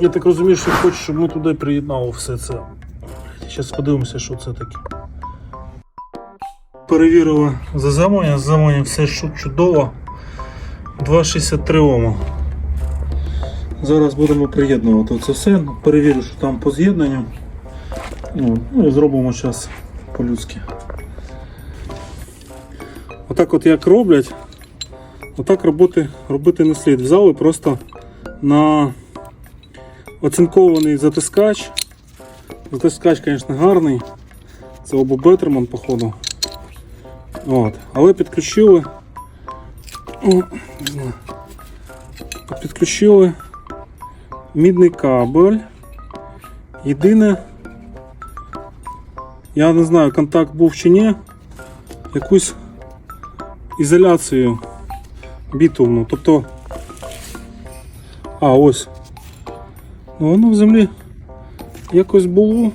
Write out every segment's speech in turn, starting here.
Я так розумію, що хочеш, щоб ми туди приєднали все це. Зараз подивимося, що це таке. Перевірили заземлення, заземлення все чудово. 2,63 Ома. Зараз будемо приєднувати це все. Перевірю, що там по з'єднанню. Ну, ну і зробимо зараз по-людськи. Отак от як роблять, отак робити, робити не слід. Взяли просто на оцинкований затискач. Затискач, звісно, гарний. Це обо Беттерман, походу. От. Але підключили. Підключили мідний кабель. Єдине, я не знаю, контакт був чи ні, якусь ізоляцію бітумну. Тобто. А, ось. Воно в землі якось було.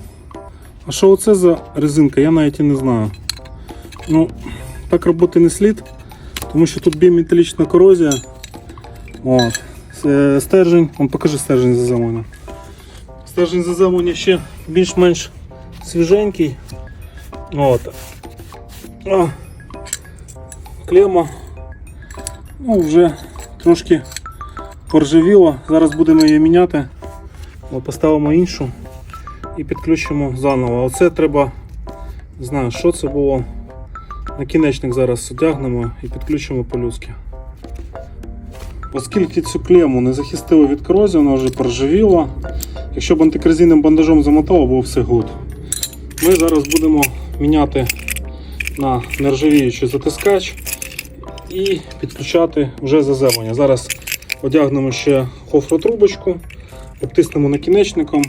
А що оце за резинка, я навіть і не знаю. Ну, так робити не слід, тому що тут біметалічна корозія. От. Е, Стержень, он покажи стержень заземлення. Стержень заземлення ще більш-менш свіженький. От. Клема ну, вже трошки поржавіла. Зараз будемо її міняти. Поставимо іншу і підключимо заново. Оце треба, не знаю, що це було. Накінечник зараз одягнемо і підключимо по-людськи. Оскільки цю клему не захистили від корозії, вона вже поржавіла. Якщо б антикорозійним бандажом замотало, було все гуд. Ми зараз будемо міняти на нержавіючий затискач і підключати вже заземлення. Зараз одягнемо ще хофротрубочку, обтиснемо накінечником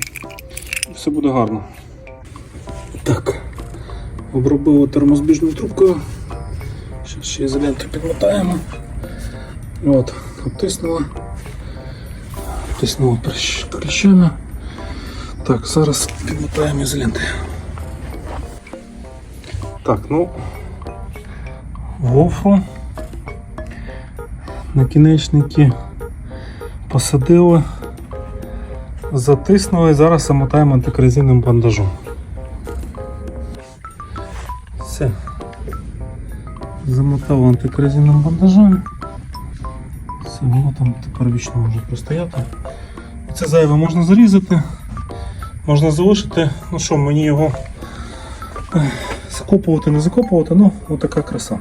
і все буде гарно. Так, обробили термозбіжною трубкою. Зараз ще ізоленту підмотаємо. От, обтиснула. Обтиснула прищ- кліщами. Так, зараз підмотаємо ізоленти. Так, ну гофру. Накінечники посадили, затиснули, зараз замотаємо антикорозійним бандажом. Все. Замотав антикорозійним бандажем. Все, воно там тепер вічно може простояти. Це зайве можна зарізати, можна залишити. Ну що, мені його закопувати, не закопувати, ну отака краса.